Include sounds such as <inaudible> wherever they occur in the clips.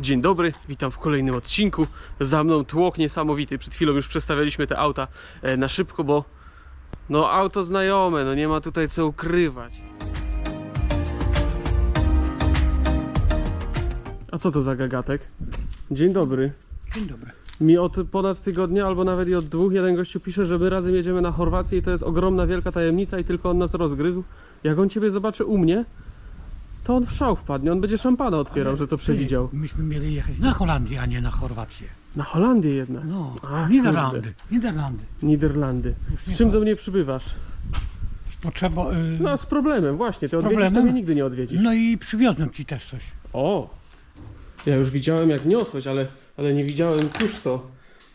Dzień dobry, witam w kolejnym odcinku. Za mną tłok niesamowity. Przed chwilą już przestawialiśmy te auta e, na szybko, bo no auto znajome, no nie ma tutaj co ukrywać. A co to za gagatek? Dzień dobry. Dzień dobry. Mi od ponad tygodnia, albo nawet i od dwóch, jeden gościu pisze, że my razem jedziemy na Chorwację i to jest ogromna, wielka tajemnica i tylko on nas rozgryzł. Jak on ciebie zobaczy u mnie, to on w szał wpadnie, on będzie szampana otwierał, że to przewidział. Ty, myśmy mieli jechać na Holandię, a nie na Chorwację. Na Holandię jednak. No, A, Niderlandy. kurde. Niderlandy. Niderlandy. Z czym do mnie przybywasz? Potrzeba. Y, No z problemem, właśnie. Ty odwiedzisz, to Problemem? mnie nigdy nie odwiedzisz. no i przywiozłem ci też coś. O! Ja już widziałem jak niosłeś, ale, ale nie widziałem, cóż to?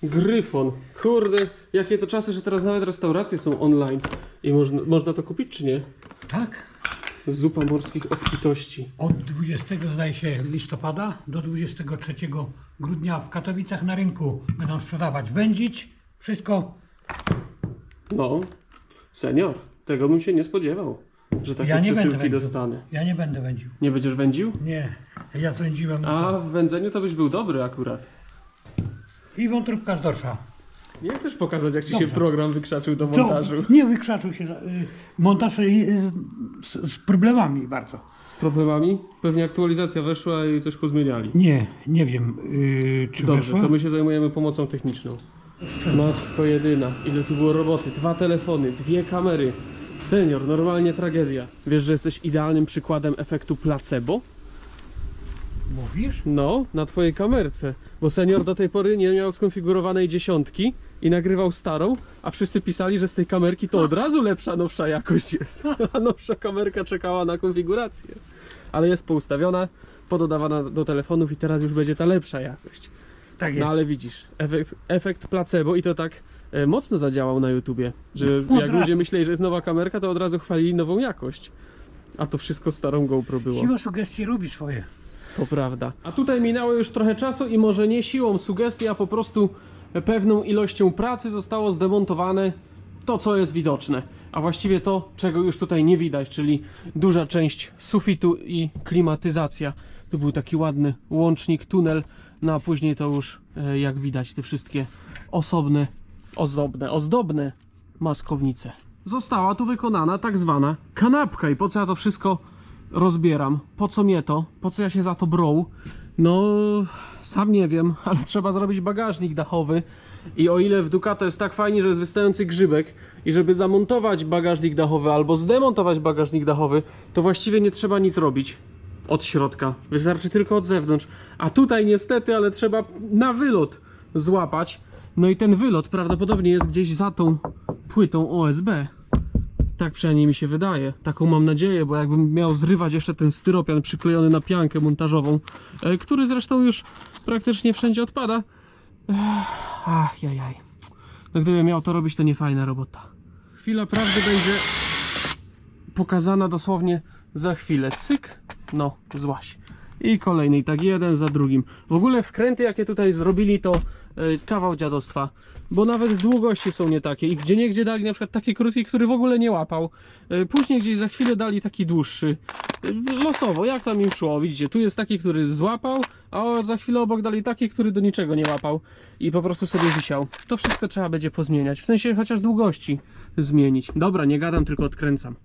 Gryfon. Kurde, jakie to czasy, że teraz nawet restauracje są online. I można, można to kupić, czy nie? Tak? Zupa morskich obfitości. Od 20 zdaje się listopada do 23 grudnia w Katowicach na rynku będą sprzedawać wędzić. Wszystko. No, senior, tego bym się nie spodziewał, że takie Ja nie będę przesyłki wędził. dostanę. Ja nie będę wędził. Nie będziesz wędził? Nie. Ja zwędziłem. A w wędzeniu to byś był dobry akurat. I wątróbka z dorsza. Nie chcesz pokazać, jak ci Dobrze. się program wykrzaczył do montażu? Nie wykrzaczył się. Y, montaż y, z, z problemami bardzo. Z problemami? Pewnie aktualizacja weszła i coś pozmieniali. Nie, nie wiem, yy, czy Dobrze, weszło. to my się zajmujemy pomocą techniczną. Matko jedyna, ile tu było roboty? Dwa telefony, dwie kamery. Senior, normalnie tragedia. Wiesz, że jesteś idealnym przykładem efektu placebo? Mówisz? No, na twojej kamerce. Bo senior do tej pory nie miał skonfigurowanej dziesiątki i nagrywał starą, a wszyscy pisali, że z tej kamerki to od <laughs> razu lepsza, nowsza jakość jest. <laughs> A nowsza kamerka czekała na konfigurację. Ale jest poustawiona, pododawana do telefonów i teraz już będzie ta lepsza jakość. Tak jest. No ale widzisz, efekt, efekt placebo i to tak e, mocno zadziałał na YouTubie, że No, jak ludzie myśleli, że jest nowa kamerka, to od razu chwalili nową jakość. A to wszystko starą GoPro było. Siła sugestii robi swoje. To prawda. A tutaj minęło już trochę czasu i może nie siłą sugestii, a po prostu pewną ilością pracy zostało zdemontowane to, co jest widoczne. A właściwie to, czego już tutaj nie widać, czyli duża część sufitu i klimatyzacja. Tu był taki ładny łącznik, tunel, no a później to już, e, jak widać, te wszystkie osobne, ozdobne, ozdobne maskownice. Została tu wykonana tak zwana kanapka i po co ja to wszystko rozbieram? Po co mnie to? Po co ja się za to brą? No, sam nie wiem, <laughs> ale trzeba zrobić bagażnik dachowy. I o ile w Ducato jest tak fajnie, że jest wystający grzybek i żeby zamontować bagażnik dachowy albo zdemontować bagażnik dachowy, to właściwie nie trzeba nic robić od środka. Wystarczy tylko od zewnątrz. A tutaj niestety, ale trzeba na wylot złapać. No i ten wylot prawdopodobnie jest gdzieś za tą płytą OSB. Tak przynajmniej mi się wydaje. Taką mam nadzieję, bo jakbym miał zrywać jeszcze ten styropian przyklejony na piankę montażową, e, który zresztą już praktycznie wszędzie odpada. Ach, jajaj. No gdybym miał to robić, to nie fajna robota. Chwila prawdy będzie pokazana dosłownie za chwilę. Cyk, no, złaś. I kolejny, i tak jeden za drugim. W ogóle wkręty, jakie tutaj zrobili, to e, kawał dziadostwa. Bo nawet długości są nie takie. I gdzie niegdzie dali na przykład taki krótki, który w ogóle nie łapał. E, Później gdzieś za chwilę dali taki dłuższy. E, Losowo, jak tam im szło. Widzicie, tu jest taki, który złapał, a za chwilę obok dali taki, który do niczego nie łapał. I po prostu sobie wisiał. To wszystko trzeba będzie pozmieniać. W sensie chociaż długości zmienić. Dobra, nie gadam, tylko odkręcam.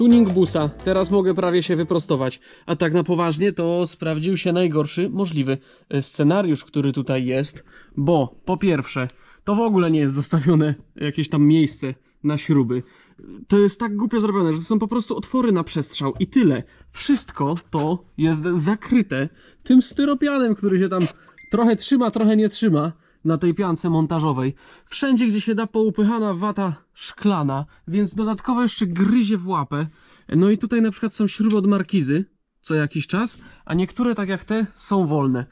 Tuning busa. Teraz mogę prawie się wyprostować. A tak na poważnie to sprawdził się najgorszy możliwy e, scenariusz, który tutaj jest, bo po pierwsze, to w ogóle nie jest zostawione jakieś tam miejsce na śruby. To jest tak głupio zrobione, że to są po prostu otwory na przestrzał i tyle. Wszystko to jest zakryte tym styropianem, który się tam trochę trzyma, trochę nie trzyma na tej piance montażowej. Wszędzie, gdzie się da poupychana wata szklana, więc dodatkowo jeszcze gryzie w łapę. No i tutaj na przykład są śruby od markizy co jakiś czas, a niektóre, tak jak te, są wolne.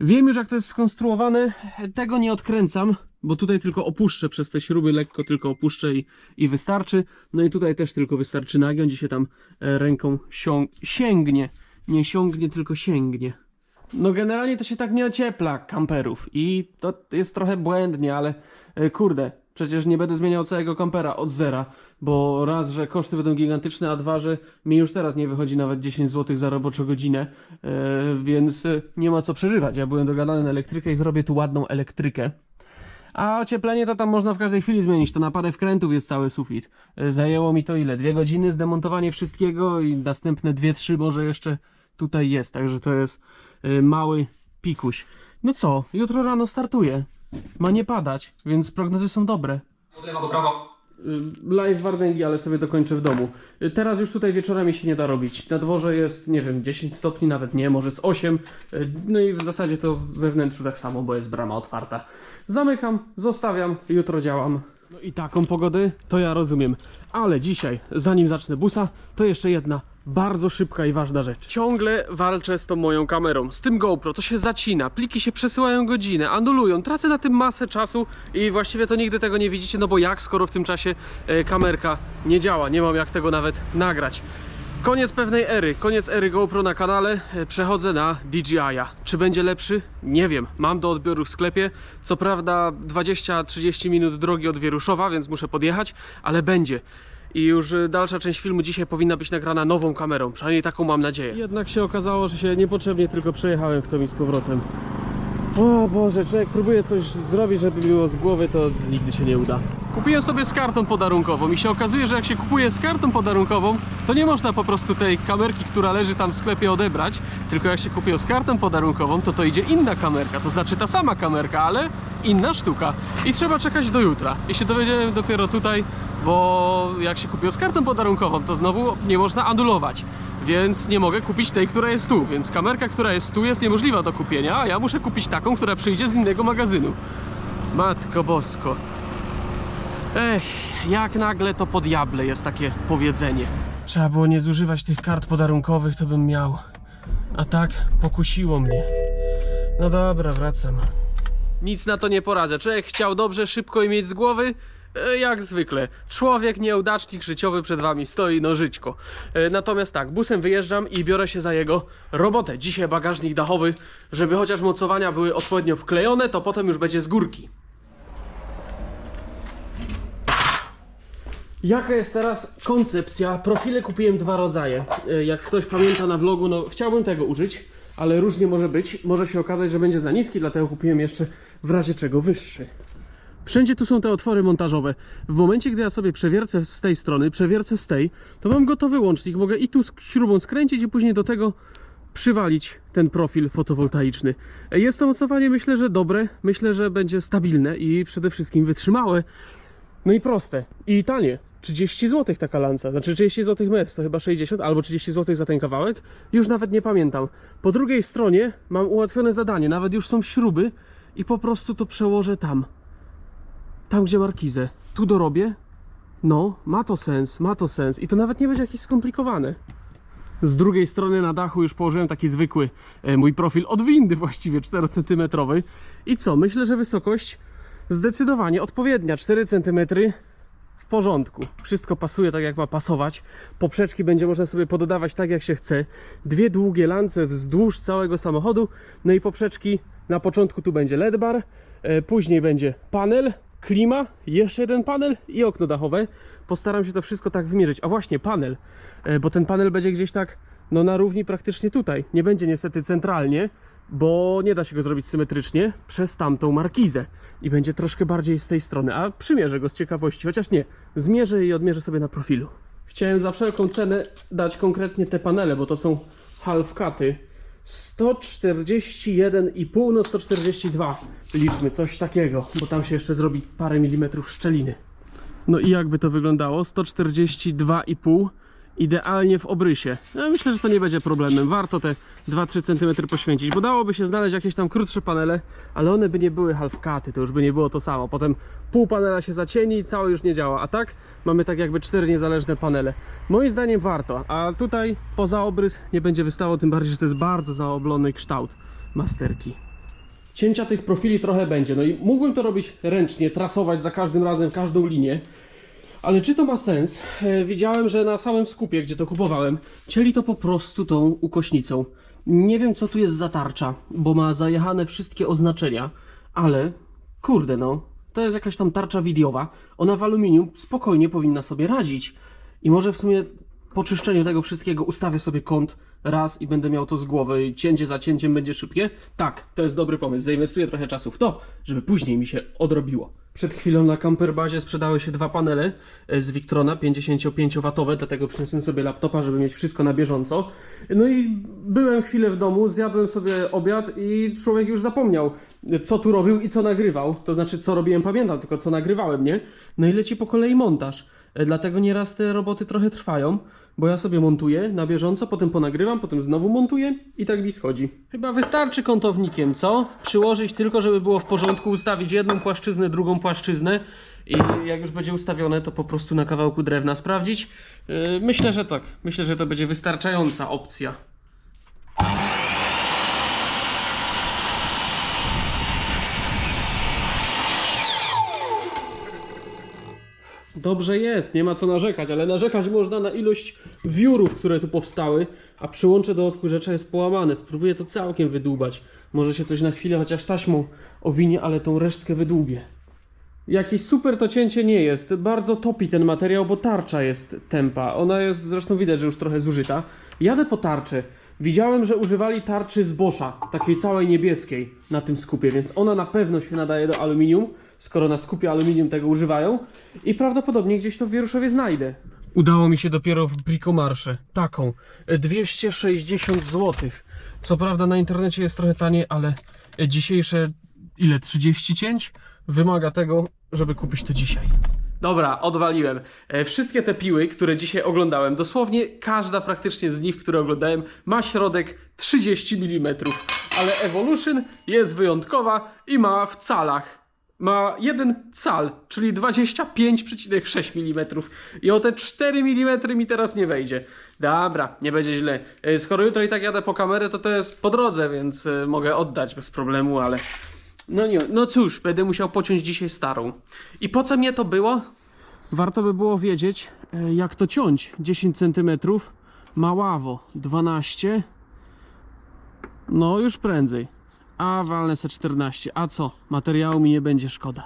Wiem już, jak to jest skonstruowane, tego nie odkręcam, bo tutaj tylko opuszczę przez te śruby, lekko tylko opuszczę i, i wystarczy. No i tutaj też tylko wystarczy nagiąć i się tam e, ręką sięgnie. Nie siągnie, tylko sięgnie. No generalnie to się tak nie ociepla kamperów i to jest trochę błędnie, ale e, kurde, Przecież nie będę zmieniał całego kampera od zera, bo raz, że koszty będą gigantyczne, a dwa, że mi już teraz nie wychodzi nawet 10 zł za roboczą godzinę, e, więc e, nie ma co przeżywać. Ja byłem dogadany na elektrykę i zrobię tu ładną elektrykę. A ocieplenie to tam można w każdej chwili zmienić. To na parę wkrętów jest cały sufit. Zajęło mi to ile? Dwie godziny zdemontowanie wszystkiego i następne dwie, trzy może jeszcze tutaj jest. Także to jest mały pikuś. No co, jutro rano startuję. Ma nie padać, więc prognozy są dobre. Od lewa do prawa. Y, Live Wardęgi, ale sobie dokończę w domu. Y, Teraz już tutaj wieczorami się nie da robić. Na dworze jest, nie wiem, 10 stopni, nawet nie, może z 8. Y, No i w zasadzie to we wnętrzu tak samo, bo jest brama otwarta. Zamykam, zostawiam, jutro działam. No i taką pogodę to ja rozumiem. Ale dzisiaj, zanim zacznę busa, to jeszcze jedna bardzo szybka i ważna rzecz. Ciągle walczę z tą moją kamerą, z tym GoPro, to się zacina, pliki się przesyłają godzinę, anulują, tracę na tym masę czasu i właściwie to nigdy tego nie widzicie, no bo jak, skoro w tym czasie e, kamerka nie działa, nie mam jak tego nawet nagrać. Koniec pewnej ery, koniec ery GoPro na kanale, e, przechodzę na DJI-a. Czy będzie lepszy? Nie wiem, mam do odbioru w sklepie, co prawda 20-30 minut drogi od Wieruszowa, więc muszę podjechać, ale będzie. I już y, dalsza część filmu dzisiaj powinna być nagrana nową kamerą, przynajmniej taką mam nadzieję. Jednak się okazało, że się niepotrzebnie tylko przejechałem w to i z powrotem. O Boże, człowiek próbuje coś zrobić, żeby było z głowy, to nigdy się nie uda. Kupiłem sobie z kartą podarunkową i się okazuje, że jak się kupuje z kartą podarunkową, to nie można po prostu tej kamerki, która leży tam w sklepie odebrać, tylko jak się kupiło z kartą podarunkową, to to idzie inna kamerka, to znaczy ta sama kamerka, ale inna sztuka. I trzeba czekać do jutra. I się dowiedziałem dopiero tutaj, bo jak się kupiło z kartą podarunkową, to znowu nie można anulować. Więc nie mogę kupić tej, która jest tu. Więc kamerka, która jest tu, jest niemożliwa do kupienia, a ja muszę kupić taką, która przyjdzie z innego magazynu. Matko bosko. Ech, jak nagle to po diable jest takie powiedzenie. Trzeba było nie zużywać tych kart podarunkowych, to bym miał. A tak pokusiło mnie. No dobra, wracam. Nic na to nie poradzę. Człowiek chciał dobrze, szybko i mieć z głowy. E, Jak zwykle. Człowiek nieudacznik życiowy przed wami stoi, no żyćko. E, Natomiast tak, busem wyjeżdżam i biorę się za jego robotę. Dzisiaj bagażnik dachowy, żeby chociaż mocowania były odpowiednio wklejone, to potem już będzie z górki. Jaka jest teraz koncepcja? Profile kupiłem dwa rodzaje. E, Jak ktoś pamięta na vlogu, no chciałbym tego użyć, ale różnie może być. Może się okazać, że będzie za niski, dlatego kupiłem jeszcze w razie czego wyższy. Wszędzie tu są te otwory montażowe. W momencie, gdy ja sobie przewiercę z tej strony, przewiercę z tej, to mam gotowy łącznik. Mogę i tu śrubą skręcić i później do tego przywalić ten profil fotowoltaiczny. Jest to mocowanie myślę, że dobre, myślę, że będzie stabilne i przede wszystkim wytrzymałe. No i proste. I tanie. 30 zł taka lanca. Znaczy 30 zł metr, to chyba 60 albo 30 zł za ten kawałek. Już nawet nie pamiętam. Po drugiej stronie mam ułatwione zadanie. Nawet już są śruby i po prostu to przełożę tam. Tam, gdzie markizę. Tu dorobię. No, ma to sens, ma to sens. I to nawet nie będzie jakieś skomplikowane. Z drugiej strony na dachu już położyłem taki zwykły e, mój profil od windy właściwie 4 cm. I co? Myślę, że wysokość zdecydowanie odpowiednia. 4 cm w porządku. Wszystko pasuje tak jak ma pasować. Poprzeczki będzie można sobie pododawać tak jak się chce. Dwie długie lance wzdłuż całego samochodu. No i poprzeczki na początku tu będzie LED bar, e, później będzie panel, klima, jeszcze jeden panel i okno dachowe. Postaram się to wszystko tak wymierzyć. A właśnie panel, e, bo ten panel będzie gdzieś tak no na równi praktycznie tutaj. Nie będzie niestety centralnie, bo nie da się go zrobić symetrycznie przez tamtą markizę i będzie troszkę bardziej z tej strony, a przymierzę go z ciekawości, chociaż nie, zmierzę i odmierzę sobie na profilu. Chciałem za wszelką cenę dać konkretnie te panele, bo to są half cuty. 141,5 no 142 liczmy, coś takiego, bo tam się jeszcze zrobi parę milimetrów szczeliny. No i jakby to wyglądało? 142,5 idealnie w obrysie. No, myślę, że to nie będzie problemem. Warto te 2-3 cm poświęcić, bo dałoby się znaleźć jakieś tam krótsze panele, ale one by nie były half cuty, to już by nie było to samo. Potem pół panela się zacieni i całe już nie działa, a tak mamy tak jakby cztery niezależne panele. Moim zdaniem warto, a tutaj poza obrys nie będzie wystało, tym bardziej, że to jest bardzo zaoblony kształt masterki. Cięcia tych profili trochę będzie, no i mógłbym to robić ręcznie, trasować za każdym razem każdą linię, ale czy to ma sens? E, Widziałem, że na samym skupie, gdzie to kupowałem, cięli to po prostu tą ukośnicą. Nie wiem, co tu jest za tarcza, bo ma zajechane wszystkie oznaczenia, ale kurde no, To jest jakaś tam tarcza widiowa. Ona w aluminium spokojnie powinna sobie radzić. I może w sumie po czyszczeniu tego wszystkiego ustawię sobie kąt raz i będę miał to z głowy i cięcie za cięciem będzie szybkie. Tak, to jest dobry pomysł. Zainwestuję trochę czasu w to, żeby później mi się odrobiło. Przed chwilą na camperbazie sprzedały się dwa panele e, z Victrona 55W, dlatego przyniosłem sobie laptopa, żeby mieć wszystko na bieżąco. No i byłem chwilę w domu, zjadłem sobie obiad i człowiek już zapomniał, co tu robił i co nagrywał. To znaczy, co robiłem, pamiętam, tylko co nagrywałem, nie? No i leci po kolei montaż. E, Dlatego nieraz te roboty trochę trwają, bo ja sobie montuję na bieżąco, potem ponagrywam, potem znowu montuję i tak mi schodzi. Chyba wystarczy kątownikiem, co? Przyłożyć tylko, żeby było w porządku, ustawić jedną płaszczyznę, drugą płaszczyznę i jak już będzie ustawione, to po prostu na kawałku drewna sprawdzić. Yy, Myślę, że tak. Myślę, że to będzie wystarczająca opcja. Dobrze jest, nie ma co narzekać, ale narzekać można na ilość wiórów, które tu powstały, a przyłącze do odkurzacza jest połamane. Spróbuję to całkiem wydłubać. Może się coś na chwilę chociaż taśmą owinie, ale tą resztkę wydłubię. Jakieś super to cięcie nie jest. Bardzo topi ten materiał, bo tarcza jest tempa. Ona jest, zresztą widać, że już trochę zużyta. Jadę po tarczy. Widziałem, że używali tarczy z Boscha, takiej całej niebieskiej na tym skupie, więc ona na pewno się nadaje do aluminium, skoro na skupie aluminium tego używają i prawdopodobnie gdzieś to w Wieruszowie znajdę. Udało mi się dopiero w Bricomarsze. Taką. E, 260 zł. Co prawda na internecie jest trochę taniej, ale e, dzisiejsze ile? 30 cięć? Wymaga tego, żeby kupić to dzisiaj. Dobra, odwaliłem. E, Wszystkie te piły, które dzisiaj oglądałem, dosłownie każda praktycznie z nich, które oglądałem, ma środek 30 mm. Ale Evolution jest wyjątkowa i ma w calach. Ma jeden cal, czyli 25,6 mm. I o te 4 mm mi teraz nie wejdzie. Dobra, nie będzie źle. E, Skoro jutro i tak jadę po kamerę, to to jest po drodze, więc e, mogę oddać bez problemu, ale... No nie, no cóż, będę musiał pociąć dzisiaj starą. I po co mnie to było? Warto by było wiedzieć, e, jak to ciąć. 10 cm, maławo 12, no już prędzej. A walnę se 14. A co? Materiału mi nie będzie szkoda.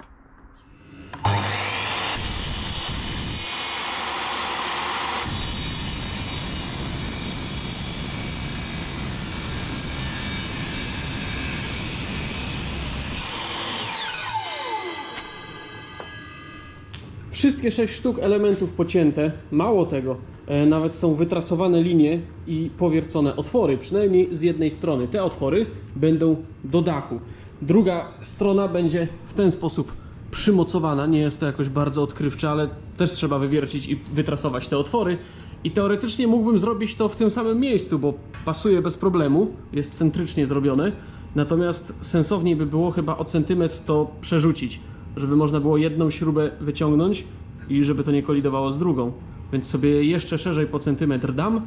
Wszystkie sześć sztuk elementów pocięte, mało tego, e, nawet są wytrasowane linie i powiercone otwory, przynajmniej z jednej strony. Te otwory będą do dachu. Druga strona będzie w ten sposób przymocowana, nie jest to jakoś bardzo odkrywcze, ale też trzeba wywiercić i wytrasować te otwory. I teoretycznie mógłbym zrobić to w tym samym miejscu, bo pasuje bez problemu, jest centrycznie zrobione. Natomiast sensowniej by było chyba o centymetr to przerzucić, żeby można było jedną śrubę wyciągnąć i żeby to nie kolidowało z drugą. Więc sobie jeszcze szerzej po centymetr dam.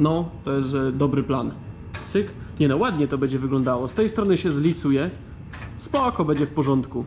No, to jest e, dobry plan. Cyk. Nie no, ładnie to będzie wyglądało. Z tej strony się zlicuje. Spoko, będzie w porządku.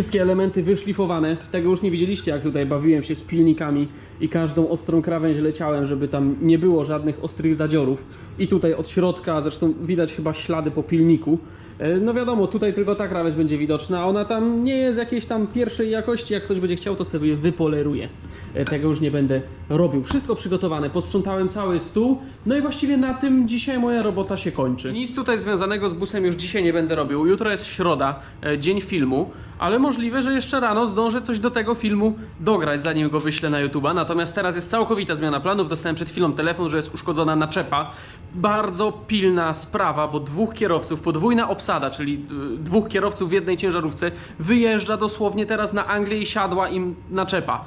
Wszystkie elementy wyszlifowane. Tego już nie widzieliście, jak tutaj bawiłem się z pilnikami i każdą ostrą krawędź leciałem, żeby tam nie było żadnych ostrych zadziorów. I tutaj od środka, zresztą widać chyba ślady po pilniku. E, No wiadomo, tutaj tylko ta krawędź będzie widoczna, ona tam nie jest jakiejś tam pierwszej jakości. Jak ktoś będzie chciał, to sobie wypoleruje. E, Tego już nie będę robił. Wszystko przygotowane, posprzątałem cały stół. No i właściwie na tym dzisiaj moja robota się kończy. Nic tutaj związanego z busem już dzisiaj nie będę robił. Jutro jest środa, e, dzień filmu, ale możliwe, że jeszcze rano zdążę coś do tego filmu dograć, zanim go wyślę na YouTube'a. Natomiast teraz jest całkowita zmiana planów. Dostałem przed chwilą telefon, że jest uszkodzona naczepa. Bardzo pilna sprawa, bo dwóch kierowców, podwójna obsada, czyli y, dwóch kierowców w jednej ciężarówce, wyjeżdża dosłownie teraz na Anglię i siadła im naczepa.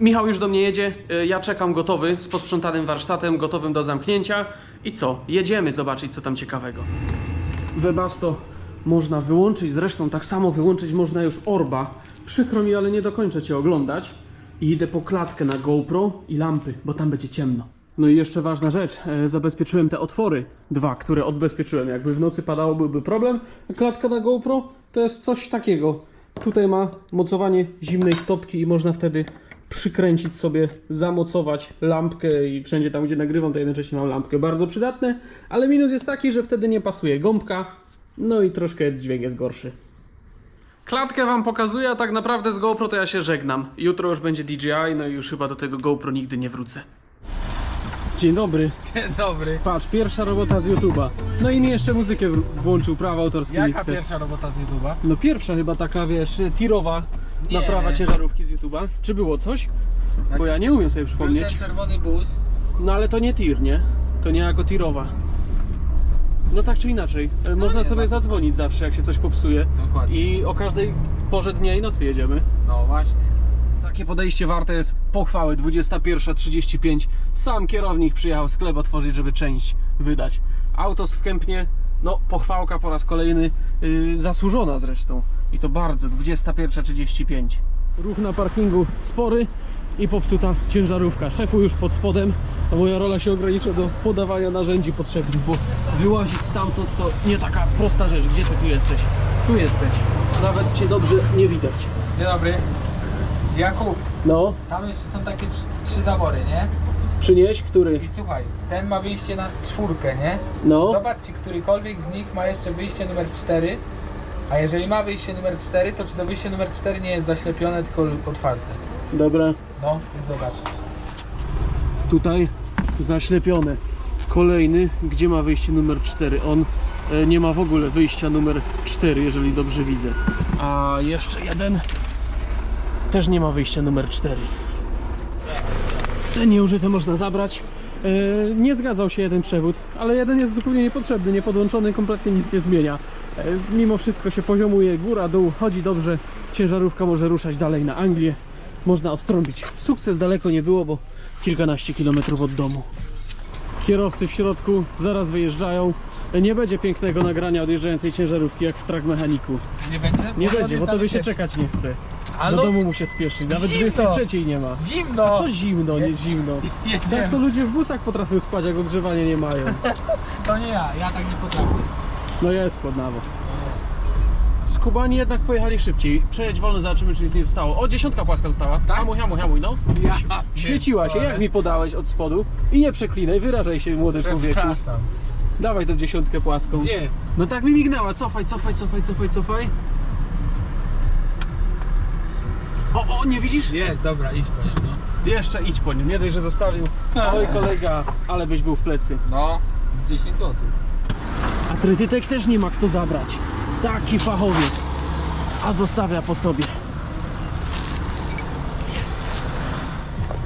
Michał już do mnie jedzie, y, ja czekam gotowy, z posprzątanym warsztatem, gotowym do zamknięcia. I co? Jedziemy zobaczyć, co tam ciekawego. Webasto można wyłączyć, zresztą tak samo wyłączyć można już Orba. Przykro mi, ale nie dokończę Cię oglądać. I idę po klatkę na GoPro i lampy, bo tam będzie ciemno. No i jeszcze ważna rzecz, e, zabezpieczyłem te otwory, dwa, które odbezpieczyłem. Jakby w nocy padało, byłby problem. Klatka na GoPro to jest coś takiego. Tutaj ma mocowanie zimnej stopki i można wtedy przykręcić sobie, zamocować lampkę i wszędzie tam, gdzie nagrywam, to jednocześnie mam lampkę. Bardzo przydatne, ale minus jest taki, że wtedy nie pasuje gąbka, no i troszkę dźwięk jest gorszy. Klatkę wam pokazuję, a tak naprawdę z GoPro to ja się żegnam. Jutro już będzie DJI, no i już chyba do tego GoPro nigdy nie wrócę. Dzień dobry. Dzień dobry. Patrz, pierwsza robota z YouTube'a. No i mi jeszcze muzykę włączył, prawa autorskie Jaka chce. pierwsza robota z YouTube'a? No pierwsza chyba taka, wiesz, tirowa Nie. naprawa ciężarówki z YouTube'a. Czy było coś? Bo Znaczy, ja nie umiem sobie Był przypomnieć. ten czerwony bus. No ale to nie tir, nie? To nie jako tirowa. No tak czy inaczej, e, można nie, sobie no. zadzwonić zawsze, jak się coś popsuje. Dokładnie. I o każdej porze dnia i nocy jedziemy. No właśnie. Takie podejście warte jest pochwały. 21.35. Sam kierownik przyjechał sklep otworzyć, żeby część wydać. Autos w Kępnie, no pochwałka po raz kolejny, yy, zasłużona zresztą. I to bardzo. 21.35. Ruch na parkingu spory i popsuta ciężarówka. Szefu już pod spodem, a moja rola się ogranicza do podawania narzędzi potrzebnych, bo wyłazić stamtąd to nie taka prosta rzecz. Gdzie ty tu jesteś? Tu jesteś. Nawet cię dobrze nie widać. Dzień dobry. Jakub, No, tam jeszcze są takie trzy, trzy zawory, nie? przynieś, który? I słuchaj, ten ma wyjście na czwórkę, nie? No. Zobacz, czy którykolwiek z nich ma jeszcze wyjście numer 4. A jeżeli ma wyjście numer 4, to czy to wyjście numer 4 nie jest zaślepione, tylko otwarte? Dobra, No, i zobacz. tutaj zaślepione. Kolejny, gdzie ma wyjście numer 4? On e, nie ma w ogóle wyjścia numer 4, jeżeli dobrze widzę. A jeszcze jeden też nie ma wyjścia numer 4. Te nieużyte można zabrać. E, Nie zgadzał się jeden przewód, ale jeden jest zupełnie niepotrzebny, niepodłączony, kompletnie nic nie zmienia. E, Mimo wszystko się poziomuje góra, dół, chodzi dobrze. Ciężarówka może ruszać dalej na Anglię. Można odtrąbić. Sukces daleko nie było, bo kilkanaście kilometrów od domu. Kierowcy w środku zaraz wyjeżdżają. Nie będzie pięknego nagrania odjeżdżającej ciężarówki jak w trak mechaniku. Nie będzie? Nie Może będzie, bo tobie się czekać nie chce. Do domu mu się spieszy. Nawet Zimno. 23 nie ma. zimno! Co zimno, nie zimno. <laughs> Tak Jedziemy. to ludzie w busach potrafią spać, jak ogrzewania nie mają. <laughs> To nie ja, ja tak nie potrafię. No jest podnawo. Skubani jednak pojechali szybciej. Przejedź wolno, zobaczymy czy nic nie zostało. O, dziesiątka płaska została. Tak? Hamuj, hamuj, hamuj, no. Ja Świeciła się, jak mi podałeś od spodu. I nie przeklinaj, wyrażaj się młody człowieku. Przepraszam. Dawaj tę dziesiątkę płaską. Gdzie? No tak mi mignęła, cofaj, cofaj, cofaj, cofaj, cofaj. O, o, nie widzisz? Jest, dobra, idź po nim, no. Jeszcze idź po nim, nie dość, że zostawił. Oj kolega, ale byś był w plecy. No, z 10 zł. A trytytek też nie ma kto zabrać. Taki fachowiec. A zostawia po sobie. Jest.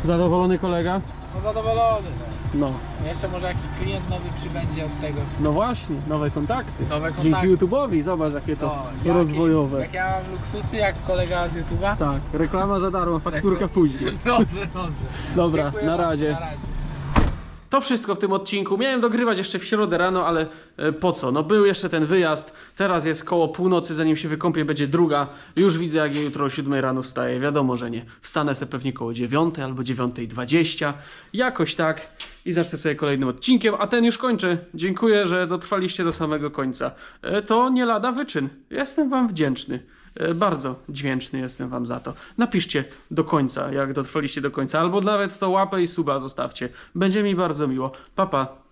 Zadowolony kolega? No zadowolony, no. No. Jeszcze może jakiś klient nowy przybędzie od tego. No właśnie, nowe kontakty. Nowe Dzięki kontakty. YouTube'owi, zobacz jakie to No, rozwojowe. Jak ja mam luksusy, jak kolega z YouTube'a. Tak, reklama za darmo, fakturka później. <laughs> Dobrze, dobrze. Dobra, na razie. Na razie. To wszystko w tym odcinku. Miałem dogrywać jeszcze w środę rano, ale e, po co? No był jeszcze ten wyjazd. Teraz jest koło północy, zanim się wykąpię, będzie druga. Już widzę, jak ja jutro o 7 rano wstaję. Wiadomo, że nie. Wstanę sobie pewnie koło 9 albo 9.20. Jakoś tak. I zacznę sobie kolejnym odcinkiem, a ten już kończę. Dziękuję, że dotrwaliście do samego końca. E, To nie lada wyczyn. Jestem wam wdzięczny. E, Bardzo dźwięczny jestem wam za to. Napiszcie do końca, jak dotrwaliście do końca, albo nawet to łapę i suba zostawcie. Będzie mi bardzo miło. Papa. Pa.